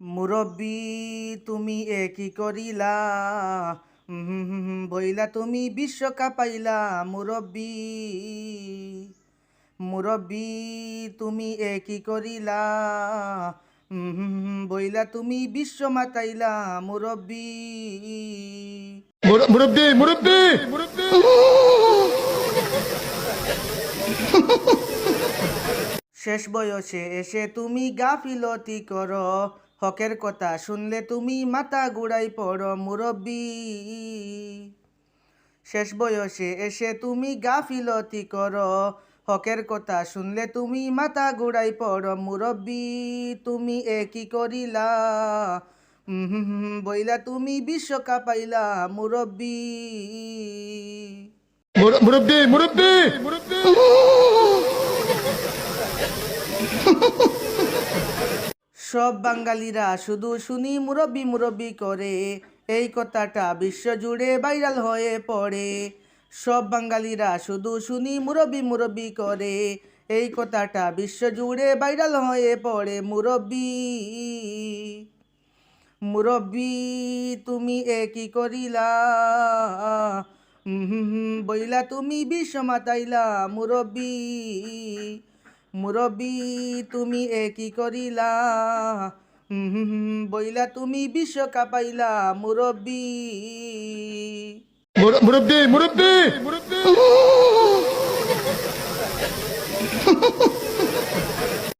মুরব্বী তুমি এ কি করিলা? বইলা তুমি বিশ্বকাপ পাইলা মুরব্বী। মুরব্বী তুমি এ কি করিলা? বইলা তুমি বিশ্ব মাতাইলা মুরব্বী। মুর- মুরব্বি মুরব্বি! শেষ বয়সে এসে তুমি গাফিলতি কর। হকের কথা শুনলে তুমি মাথা গুড়াই পড়ো মুরব্বী। শেষ বয়সে এসে তুমি গাফিলতি কর হকের কথা শুনলে তুমি মাথা গুড়াই পড়ো মুরব্বী। তুমি এ কি করিলা? বইলা তুমি বিশ্বকাপ পাইলা মুরব্বী। মুর- মুরব্বি মুরব্বি! সব বাঙালিরা শুধু শুনি মুরব্বি মুরব্বি করে। এই কথাটা বিশ্বজুড়ে ভাইরাল হয়ে পড়ে। সব বাঙালিরা শুধু শুনি মুরব্বি মুরব্বি করে। এই কথাটা বিশ্বজুড়ে ভাইরাল হয়ে পড়ে। মুরব্বি, মুরব্বী, তুমি এ কি করিলা? বইলা তুমি বিশ্ব মাতাইলা মুরব্বী মুরব্বী তুমি এ কি করিলা? বইলা তুমি বিশ্ব কাপাইলা মুরব্বী মুরব্বী! মুরব্বী মুরব্বি!